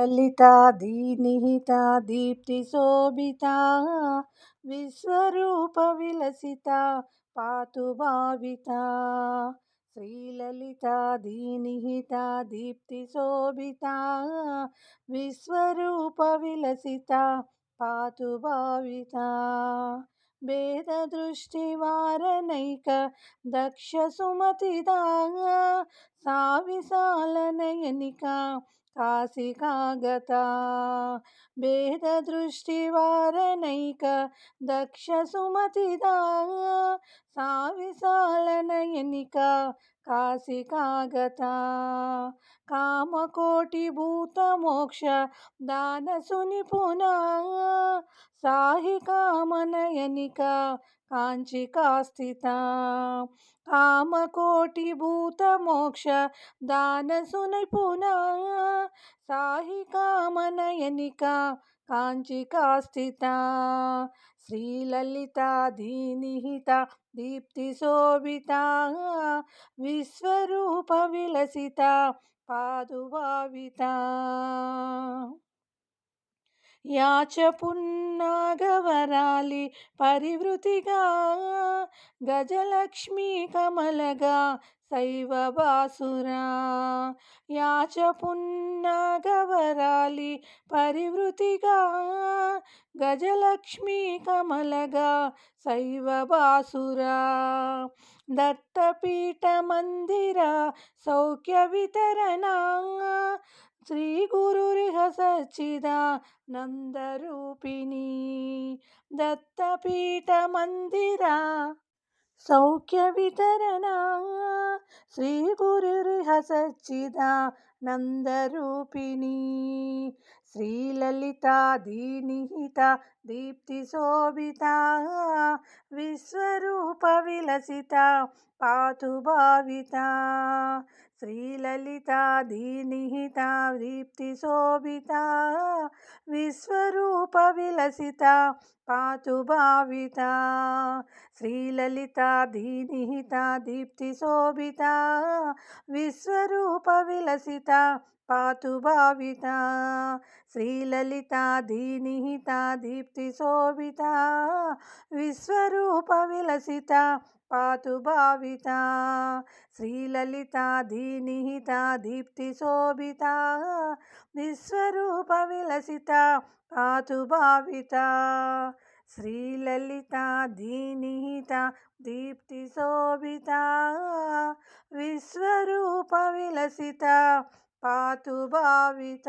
లలితా దీనిహిత దీప్తి శోభిత విశ్వరూప విలసిత పాతు భావిత శ్రీలలిత దీనిహిత దీప్తి శోభిత విశ్వరూప విలసిత పాతు భావిత భేద దృష్టి వారనైక దక్ష సుమతిదా సావిసాలనయనిక కాశికాగత. భేదదృష్టివారనైక దక్ష సుమతిదా సావిసాలనయనిక కాశికాగత. మోక్ష దాన సునిపునా సాహి కామనయనిక కాంచికాస్థిత. దాన సునిపునా సాహి కామనయనిక కాంచికాస్థిత. విశ్వరూప విలసిత పాదు పాదుభావిత. యాచపున్నాగవరాలి పరివృతిగా గజలక్ష్మీ కమలగా శైవ బాసురా. యాచపున్నాగవరాలి పరివృతిగా గజలక్ష్మీ కమలగా శైవ బాసురా. దత్తపీఠ మందిర సౌఖ్య వితరణా శ్రీ గురురిహ సచ్చిదానందరూపిణి. దత్తపీఠ మందిర సౌఖ్య వితరణ. శ్రీ గురురిహ సచ్చిదానందరూపిణి. శ్రీలలిత దీనిహిత దీప్తి శోభిత. విశ్వరూప విలసిత పాతు భావిత. శ్రీలలిత దీనిహిత దీప్తిశోభిత విశ్వరూప విలసిత పాతు భావిత. శ్రీలలిత దీనిహిత దీప్తిశోభిత విశ్వరూప విలసిత పాతు భావిత. శ్రీలలిత దీనిహిత దీప్తిశోభిత విశ్వరూప విలసిత పాతు భావిత. శ్రీలలిత దీనిహిత దీప్తిశోభిత విశ్వరూప విలసిత పాతు భావిత. శ్రీలలిత దీనిహిత దీప్తిశోభిత విశ్వరూప విలసిత పాతు భావిత.